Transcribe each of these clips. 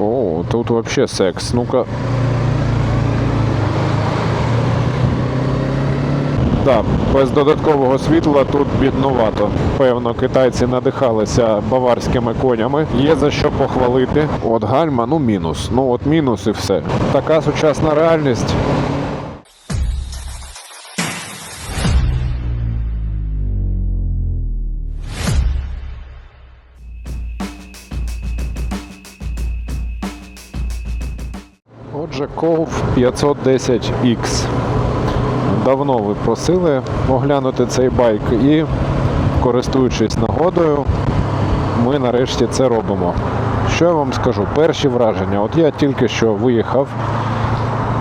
О, тут вообще секс. Ну-ка. Да, без додаткового світла тут біднувато. Певно, китайці надихалися баварськими конями. Є за що похвалити. От гальма, ну мінус. Ну от мінус і все. Така сучасна реальність. Отже, Cove 510X. Давно ви просили оглянути цей байк і, користуючись нагодою, ми нарешті це робимо. Що я вам скажу? Перші враження. От я тільки що виїхав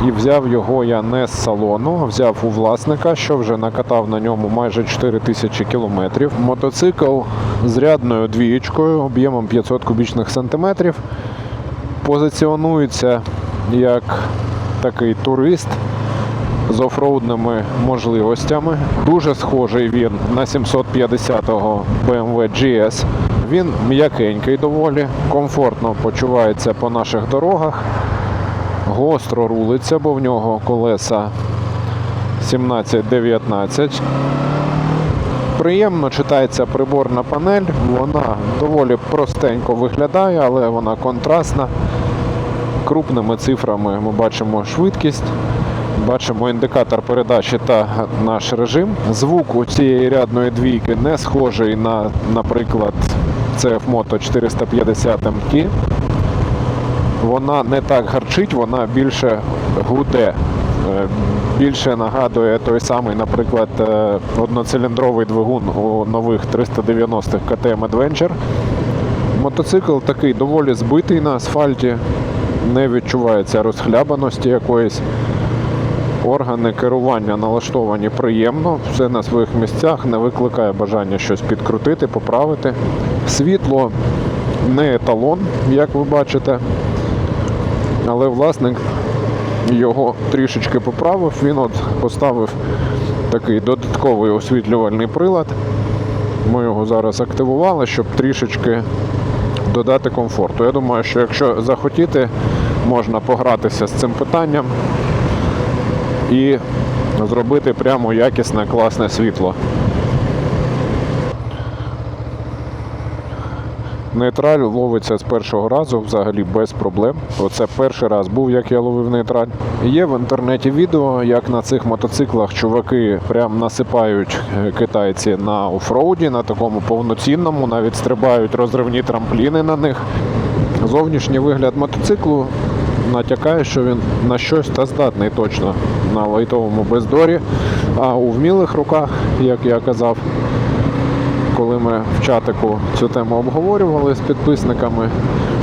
і взяв його я не з салону, взяв у власника, що вже накатав на ньому майже 4 тисячі кілометрів. Мотоцикл з рядною двієчкою об'ємом 500 кубічних сантиметрів. Позиціонується як такий турист з офроудними можливостями. Дуже схожий він на 750-го BMW GS. Він м'якенький доволі, комфортно почувається по наших дорогах, гостро рулиться, бо в нього колеса 17-19. Приємно читається приборна панель, вона доволі простенько виглядає, але вона контрастна. Крупними цифрами ми бачимо швидкість, бачимо індикатор передачі та наш режим. Звук у цієї рядної двійки не схожий на, наприклад, CF Moto 450 MT. Вона не так гарчить, вона більше гуде. Е, Більше нагадує той самий, наприклад, е, одноциліндровий двигун у нових 390-х KTM Adventure. Мотоцикл такий доволі збитий на асфальті, не відчувається розхлябаності якоїсь. Органи керування налаштовані приємно, все на своїх місцях, не викликає бажання щось підкрутити, поправити. Світло не еталон, як ви бачите, але власник його трішечки поправив. Він от поставив такий додатковий освітлювальний прилад. Ми його зараз активували, щоб трішечки додати комфорту. Я думаю, що якщо захотіти, можна погратися з цим питанням і зробити прямо якісне, класне світло. Нейтраль ловиться з першого разу взагалі без проблем. Оце перший раз був, як я ловив нейтраль. Є в інтернеті відео, як на цих мотоциклах чуваки прям насипають е, китайці на офроуді, на такому повноцінному, навіть стрибають розривні трампліни на них. Зовнішній вигляд мотоциклу натякає, що він на щось та здатний точно на лайтовому бездорі. А у вмілих руках, як я казав, коли ми в чатику цю тему обговорювали з підписниками,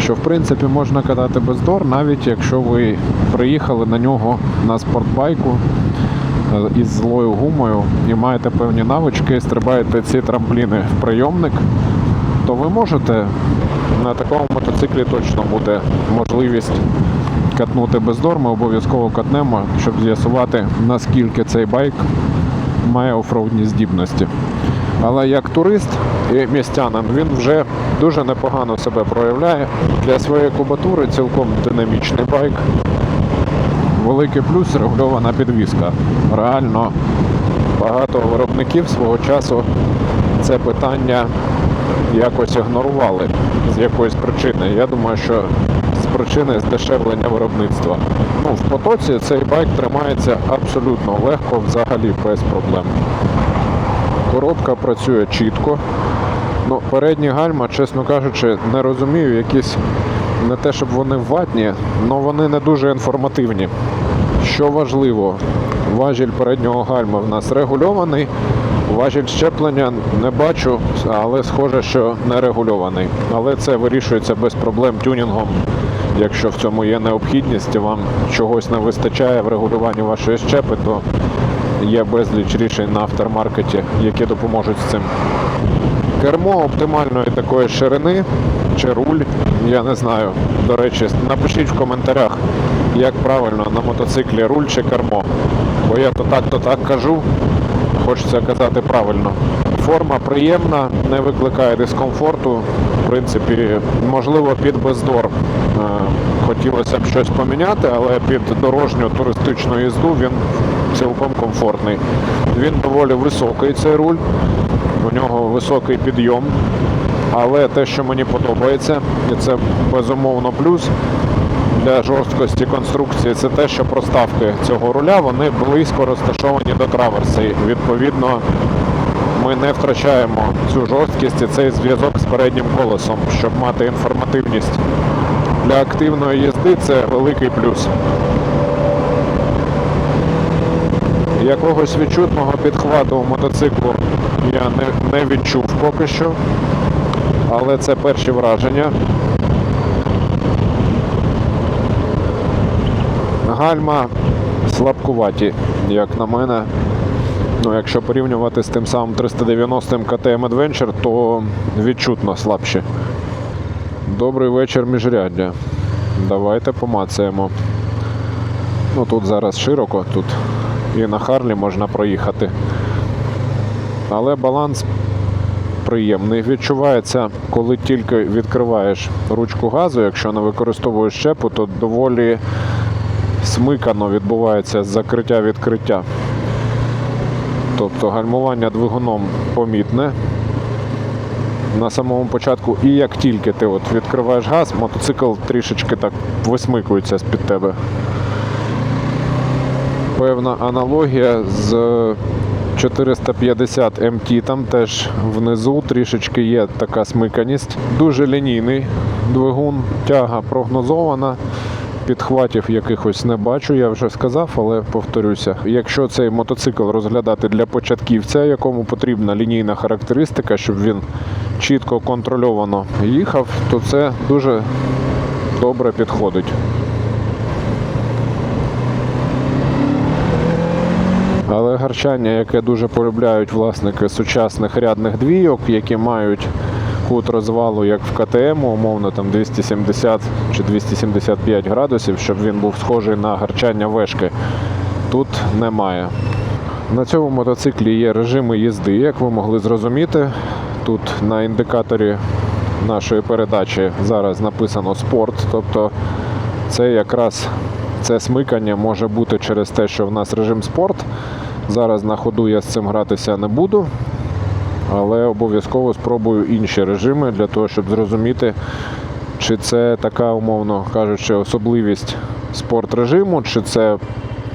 що в принципі можна катати бездор, навіть якщо ви приїхали на нього на спортбайку е, із злою гумою і маєте певні навички, стрибаєте ці трампліни в прийомник, то ви можете на такому мотоциклі точно буде можливість катнути бездор. Ми обов'язково катнемо, щоб з'ясувати, наскільки цей байк має офроудні здібності. Але як турист і містянин він вже дуже непогано себе проявляє. Для своєї кубатури цілком динамічний байк. Великий плюс регульована підвізка. Реально багато виробників свого часу це питання якось ігнорували з якоїсь причини. Я думаю, що з причини здешевлення виробництва. Ну, в потоці цей байк тримається абсолютно легко, взагалі без проблем. Коробка працює чітко. Ну, передні гальма, чесно кажучи, не розумію, якісь не те, щоб вони ватні, але вони не дуже інформативні. Що важливо, важіль переднього гальма в нас регульований, важіль щеплення не бачу, але схоже, що не регульований. Але це вирішується без проблем тюнінгом. Якщо в цьому є необхідність і вам чогось не вистачає в регулюванні вашої щепи, то є безліч рішень на автормаркеті, які допоможуть з цим. Кермо оптимальної такої ширини чи руль, я не знаю. До речі, напишіть в коментарях, як правильно на мотоциклі руль чи кермо. Бо я то так, то так кажу. Хочеться казати правильно. Форма приємна, не викликає дискомфорту. В принципі, можливо, під бездор е, хотілося б щось поміняти, але під дорожню туристичну їзду він цілком комфортний. Він доволі високий цей руль, у нього високий підйом. Але те, що мені подобається, і це безумовно плюс для жорсткості конструкції, це те, що проставки цього руля вони близько розташовані до траверси. Відповідно, ми не втрачаємо цю жорсткість і цей зв'язок з переднім колесом, щоб мати інформативність. Для активної їзди це великий плюс. Якогось відчутного підхвату у мотоциклу я не, не відчув поки що, але це перші враження. Гальма слабкуваті, як на мене. Ну, якщо порівнювати з тим самим 390 KTM Adventure, то відчутно слабші. Добрий вечір, міжряддя. Давайте помацаємо. Ну тут зараз широко, тут і на Харлі можна проїхати. Але баланс приємний. Відчувається, коли тільки відкриваєш ручку газу, якщо не використовуєш щепу, то доволі смикано відбувається закриття-відкриття. Тобто гальмування двигуном помітне. На самому початку, і як тільки ти от відкриваєш газ, мотоцикл трішечки так висмикується з-під тебе. Певна аналогія з 450 МТ, там теж внизу трішечки є така смиканість. Дуже лінійний двигун, тяга прогнозована. Підхватів якихось не бачу, я вже сказав, але повторюся. Якщо цей мотоцикл розглядати для початківця, якому потрібна лінійна характеристика, щоб він чітко контрольовано їхав, то це дуже добре підходить. Але гарчання, яке дуже полюбляють власники сучасних рядних двійок, які мають кут розвалу, як в КТМ, умовно там 270 чи 275 градусів, щоб він був схожий на гарчання вешки, тут немає. На цьому мотоциклі є режими їзди, як ви могли зрозуміти. Тут на індикаторі нашої передачі зараз написано спорт, тобто це якраз це смикання може бути через те, що в нас режим спорт. Зараз на ходу я з цим гратися не буду, але обов'язково спробую інші режими для того, щоб зрозуміти, чи це така, умовно кажучи, особливість спорт режиму, чи це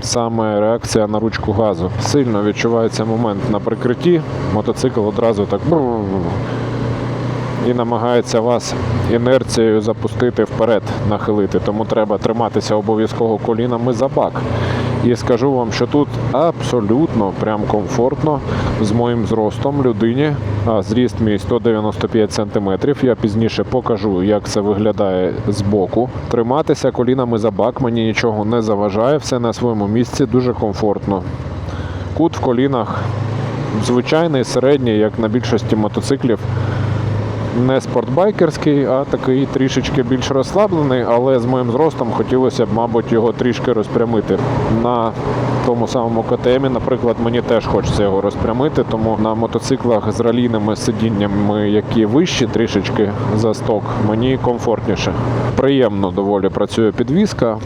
саме реакція на ручку газу. Сильно відчувається момент на прикритті, мотоцикл одразу так і намагається вас інерцією запустити вперед, нахилити. Тому треба триматися обов'язково колінами за бак. І скажу вам, що тут абсолютно прям комфортно з моїм зростом людині. А зріст мій 195 см. Я пізніше покажу, як це виглядає з боку. Триматися колінами за бак мені нічого не заважає, все на своєму місці дуже комфортно. Кут в колінах звичайний, середній, як на більшості мотоциклів не спортбайкерський, а такий трішечки більш розслаблений, але з моїм зростом хотілося б, мабуть, його трішки розпрямити. На тому самому КТМі, наприклад, мені теж хочеться його розпрямити, тому на мотоциклах з ралійними сидіннями, які вищі трішечки за сток, мені комфортніше. Приємно доволі працює підвізка,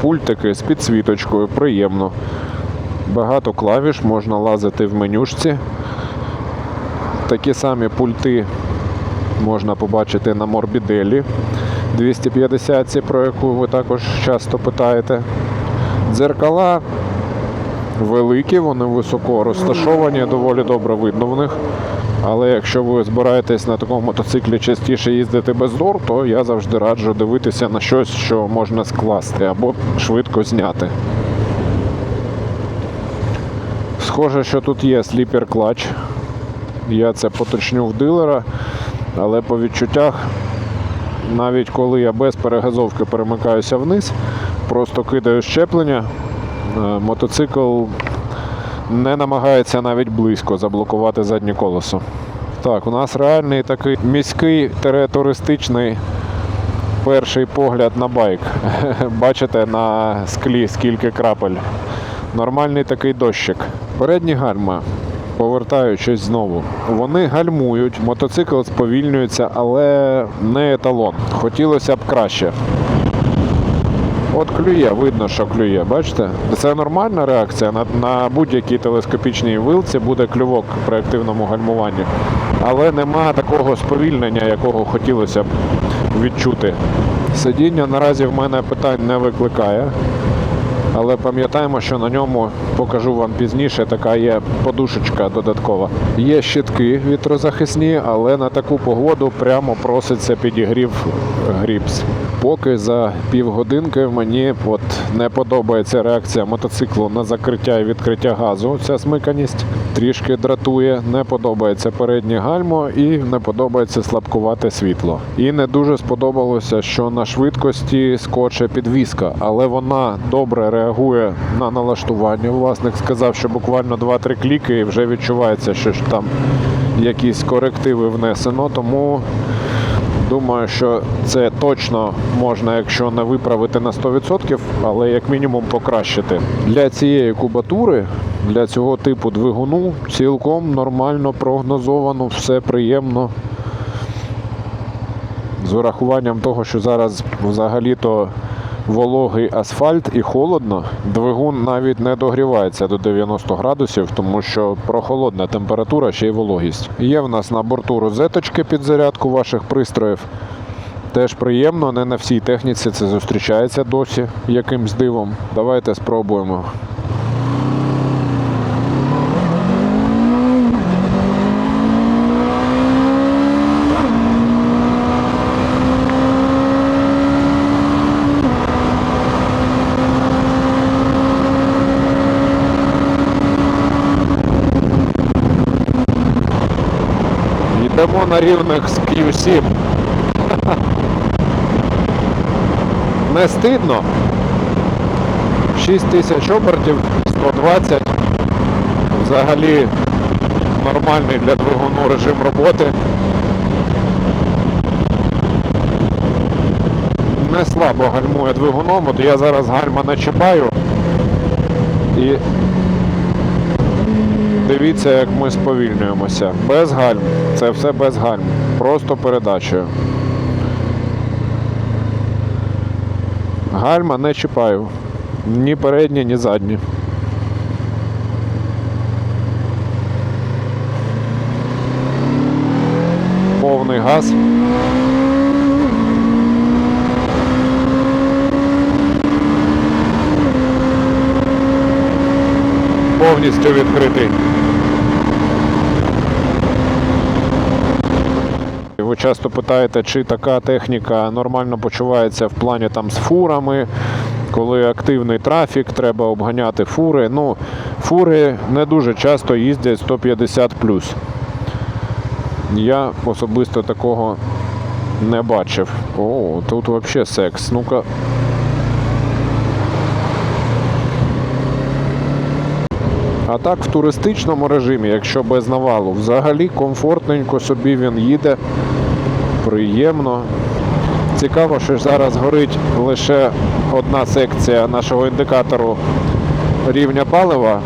пультики з підсвіточкою, приємно. Багато клавіш, можна лазити в менюшці. Такі самі пульти можна побачити на Морбіделі 250, про яку ви також часто питаєте. Дзеркала великі, вони високо розташовані, доволі добре видно в них. Але якщо ви збираєтесь на такому мотоциклі частіше їздити без дор, то я завжди раджу дивитися на щось, що можна скласти або швидко зняти. Схоже, що тут є сліпер клач. Я це поточню в дилера. Але по відчуттях, навіть коли я без перегазовки перемикаюся вниз, просто кидаю щеплення, е, мотоцикл не намагається навіть близько заблокувати заднє колесо. Так, у нас реальний такий міський туристичний перший погляд на байк. Бачите на склі скільки крапель. Нормальний такий дощик. Передні гальма повертаючись знову, вони гальмують, мотоцикл сповільнюється, але не еталон. Хотілося б краще. От клює, видно, що клює. Бачите? Це нормальна реакція. На, на будь-якій телескопічній вилці буде клювок при активному гальмуванні. Але нема такого сповільнення, якого хотілося б відчути. Сидіння наразі в мене питань не викликає. Але пам'ятаємо, що на ньому покажу вам пізніше. Така є подушечка додаткова. Є щитки вітрозахисні, але на таку погоду прямо проситься підігрів гріпс. Поки за півгодинки мені от не подобається реакція мотоциклу на закриття і відкриття газу. Ця смиканість трішки дратує. Не подобається переднє гальмо і не подобається слабкувате світло. І не дуже сподобалося, що на швидкості скоче підвіска, але вона добре реагує на налаштування. Власник сказав, що буквально 2-3 кліки і вже відчувається, що там якісь корективи внесено. Тому думаю, що це точно можна, якщо не виправити на 100%, але як мінімум покращити. Для цієї кубатури, для цього типу двигуну цілком нормально прогнозовано, все приємно. З урахуванням того, що зараз взагалі-то вологий асфальт і холодно, двигун навіть не догрівається до 90 градусів, тому що прохолодна температура, ще й вологість. Є в нас на борту розеточки під зарядку ваших пристроїв. Теж приємно, не на всій техніці це зустрічається досі якимсь дивом. Давайте спробуємо. Йдемо на рівних з Q7. Не стидно. 6 тисяч обертів, 120. Взагалі нормальний для двигуну режим роботи. Не слабо гальмує двигуном, от я зараз гальма начіпаю і дивіться, як ми сповільнюємося. Без гальм. Це все без гальм. Просто передачею. Гальма не чіпаю. Ні передні, ні задні. Повний газ. Повністю відкритий. Ви часто питаєте, чи така техніка нормально почувається в плані там з фурами, коли активний трафік, треба обганяти фури. Ну, фури не дуже часто їздять 150 Я особисто такого не бачив. О, тут взагалі секс. Ну-ка. А так в туристичному режимі, якщо без навалу, взагалі комфортненько собі він їде. Приємно. Цікаво, що зараз горить лише одна секція нашого індикатору рівня палива,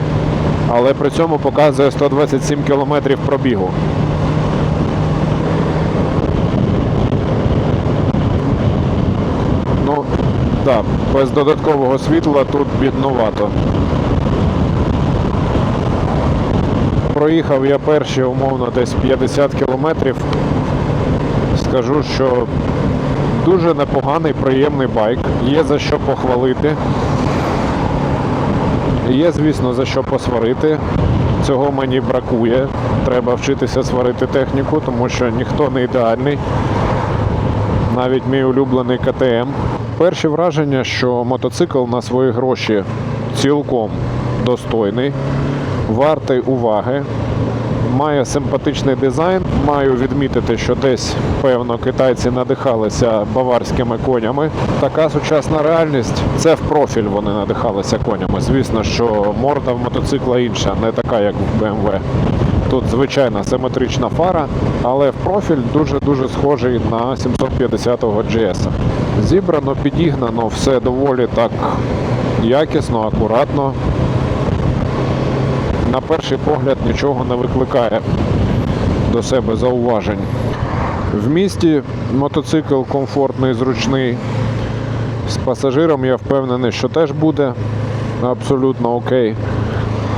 але при цьому показує 127 км пробігу. Ну, так, без додаткового світла тут біднувато. Проїхав я перші умовно десь 50 кілометрів. Скажу, що дуже непоганий, приємний байк. Є за що похвалити. Є, звісно, за що посварити. Цього мені бракує. Треба вчитися сварити техніку, тому що ніхто не ідеальний. Навіть мій улюблений КТМ. Перші враження, що мотоцикл на свої гроші цілком достойний, вартий уваги, має симпатичний дизайн. Маю відмітити, що десь, певно, китайці надихалися баварськими конями. Така сучасна реальність. Це в профіль вони надихалися конями. Звісно, що морда в мотоцикла інша, не така, як в BMW. Тут звичайна симетрична фара, але в профіль дуже-дуже схожий на 750-го GS. Зібрано, підігнано, все доволі так якісно, акуратно. На перший погляд нічого не викликає до себе зауважень. В місті мотоцикл комфортний, зручний. З пасажиром я впевнений, що теж буде абсолютно окей.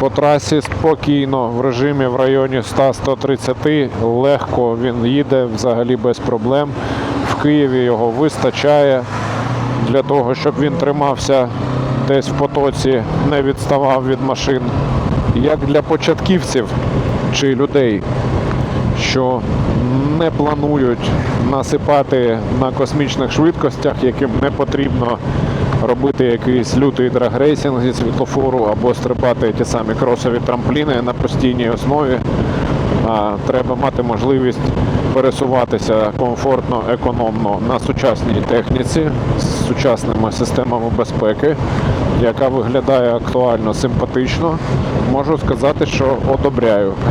По трасі спокійно, в режимі в районі 100-130 легко він їде взагалі без проблем. В Києві його вистачає для того, щоб він тримався десь в потоці, не відставав від машин. Як для початківців чи людей, що не планують насипати на космічних швидкостях, яким не потрібно робити якийсь лютий драгрейсинг зі світлофору або стрибати ті самі кросові трампліни на постійній основі. А треба мати можливість пересуватися комфортно, економно на сучасній техніці з сучасними системами безпеки, яка виглядає актуально симпатично. Можу сказати, що одобряю.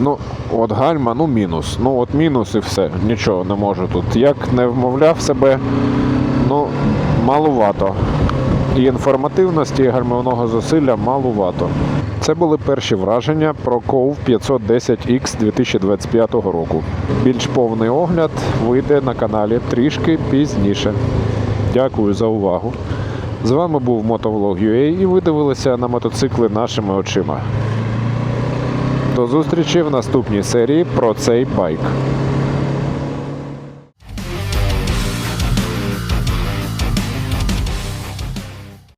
Ну, от гальма, ну мінус. Ну от мінус і все. Нічого не можу тут. Як не вмовляв себе, ну, малувато. І інформативності, і гальмівного зусилля малувато. Це були перші враження про COV 510X 2025 року. Більш повний огляд вийде на каналі трішки пізніше. Дякую за увагу. З вами був Мотовлог.ua і ви дивилися на мотоцикли нашими очима. До зустрічі в наступній серії про цей байк.